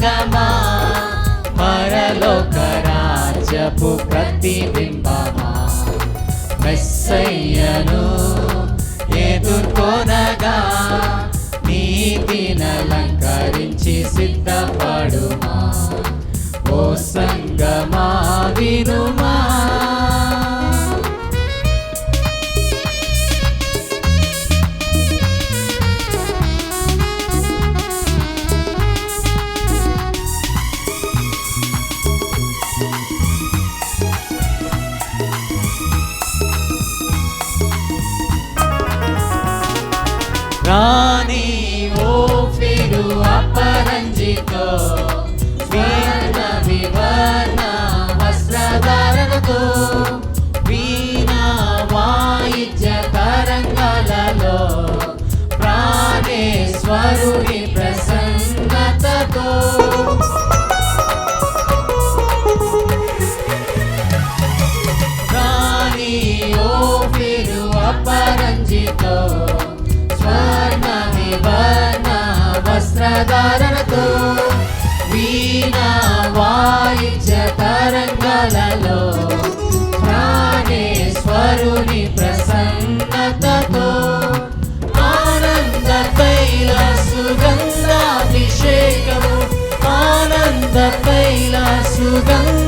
సంగమా. పరలోక రాజ్యపు ప్రతిబింబమా. మెస్సయ్యను ఎదుర్కొనగా నీతినలంకరించి సిద్ధపడుమా. ఓ సంగమా వినుమా. అపరంజితో స్వర్ణ వివర్ణ వస్త్రధారణతో వీణా వాయిద్య తరంగాలలో ప్రాణేశ్వరుని ప్రసన్నతతో. రాణి ఓ ఫిరు అపరంజితో స్వర్ణ వివర్ణ వస్త్రధారణతో తరంగాలలో ప్రాణేశ్వరుని ప్రసన్నతతో ఆనంద తైల సుగంధాభిషేకము ఆనంద తైల సుగంధాభిషేకము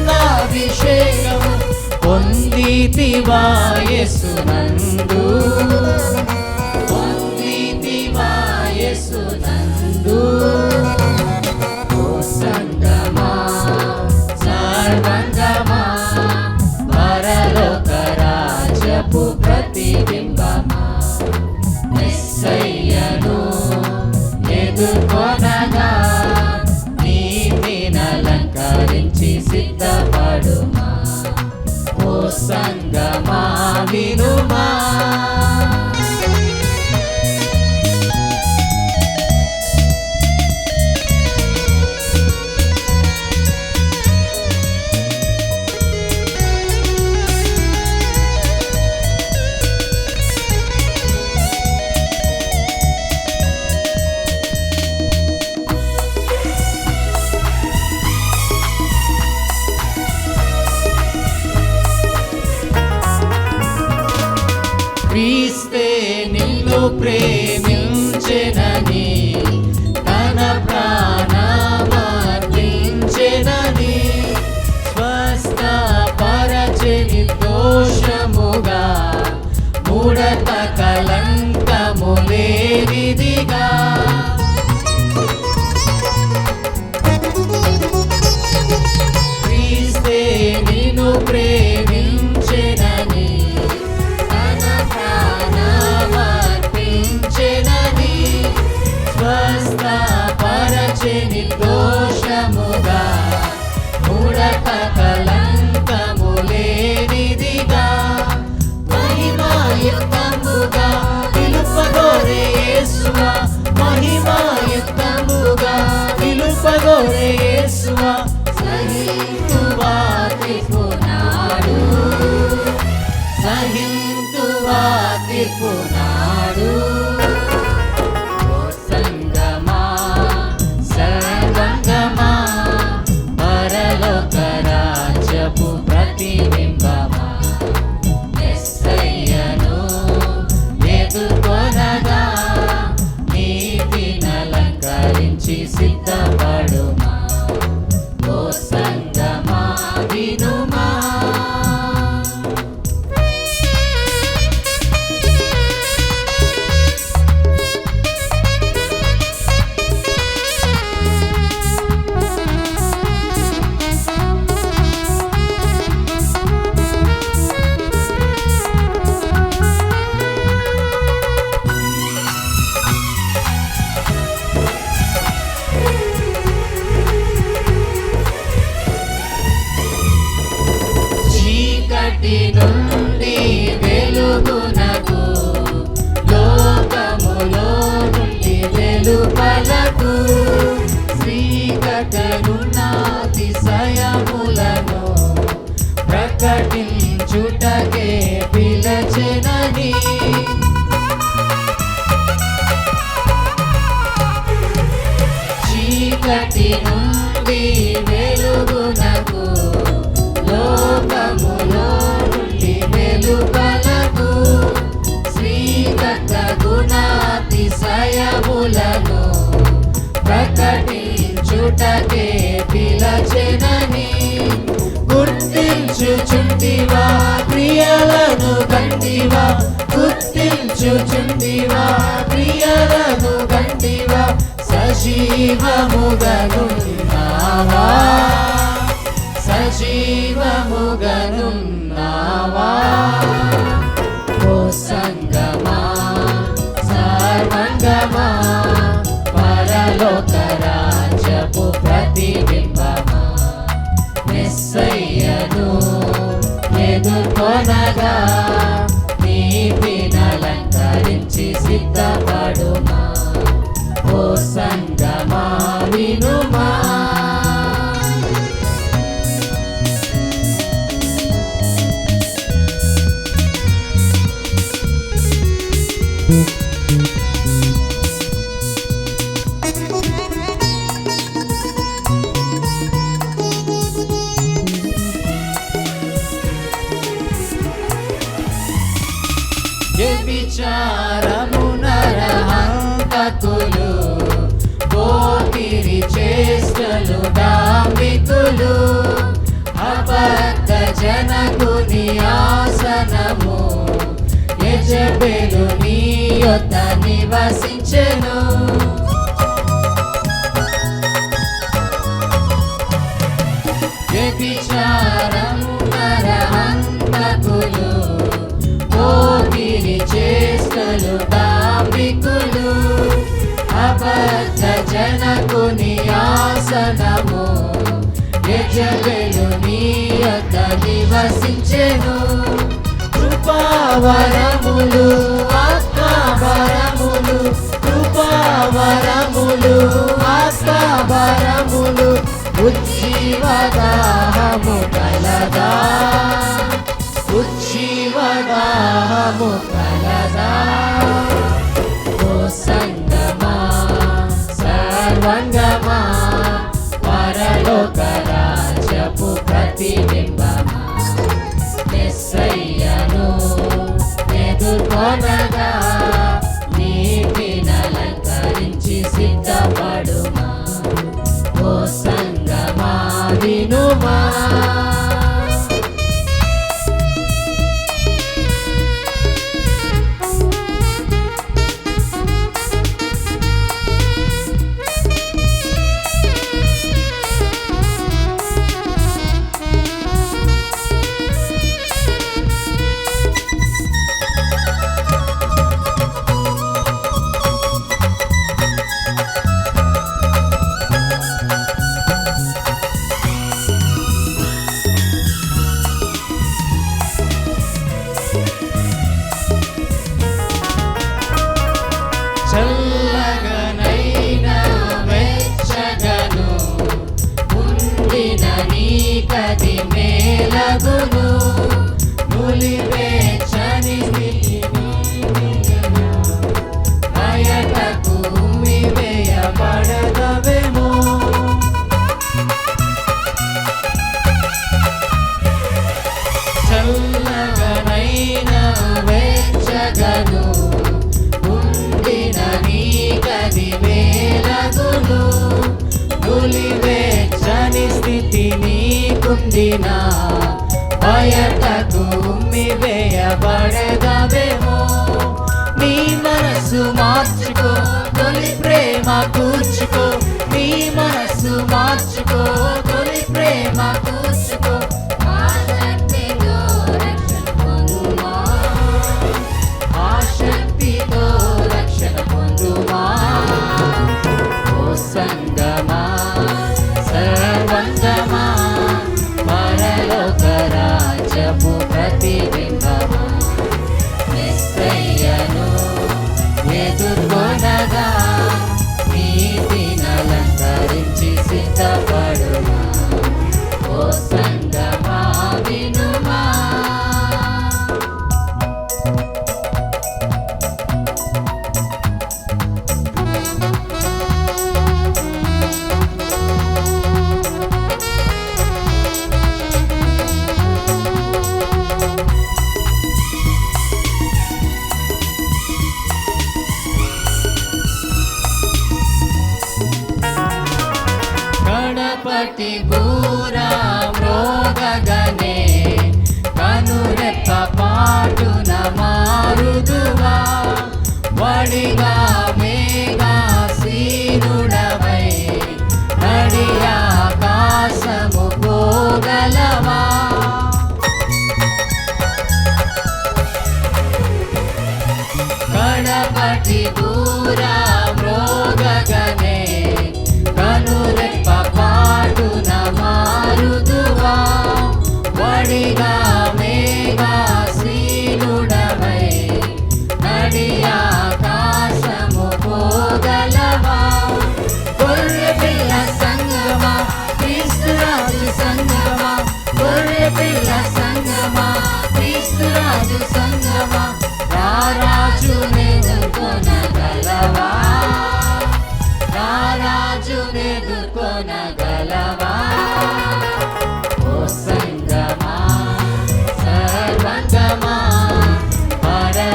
పొందితివా యేసునందు రాజ్యపు प्रेम నుండి వెలుగునకు లోకములో నుండి వెలుపలకు శ్రీకటరుణాతిశయములను ప్రకటించుటకే పిలచెనని. చీకటి నుండి కృపలను ప్రకటించుటకే పిలచెనని గుర్తించుచుంటివా క్రియలను కంటివా గుర్తించుచుంటివా క్రియలను కంటివా సజీవముగను సజీవముగను నావా ఓ సంగమా సర్వంగమా? ఎదుర్కొనగా నీతినలంకరించి సిద్ధపడుమా నరహంతకులు పోకిరి చేష్టలు డాంబికులు అబద్ధ జనకుని ఆసనము యజబెలు నీ యొద్ద నివసించెను. నివసించెను. కృపావరములు ఆత్మవరములు కృపావరములు ఆత్మవరములు ఉజ్జీవదాహము కలదా. ఉజ్జీవదాహము కలదా. ఓ సంగమా సర్వంగమా పరలోక రాజ్యపు ప్రతిబింబమా మెస్సయ్యను ఎదుర్కొనగా వేయబడదవేమో నీ మనసు మార్చుకో తొలి ప్రేమ కూర్చుకో. నీ మనసు మార్చుకో తొలి ప్రేమ కూర్చుకో. సంగమా? కడపటి బూరా మ్రోగగనే కనురెప్ప పాటున మారుదువా వడిగా మేఘా సీనుడవై నడి ఆకాశము పోగలవా కడపటి దూరా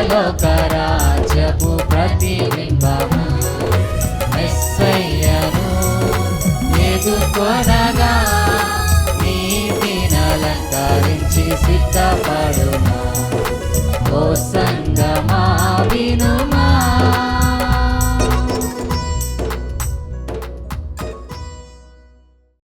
పరలోక రాజ్యపు ప్రతిబింబము. మెస్సయ్యను ఎదుర్కొనగా నీతినలంకరించి సిద్ధపడు.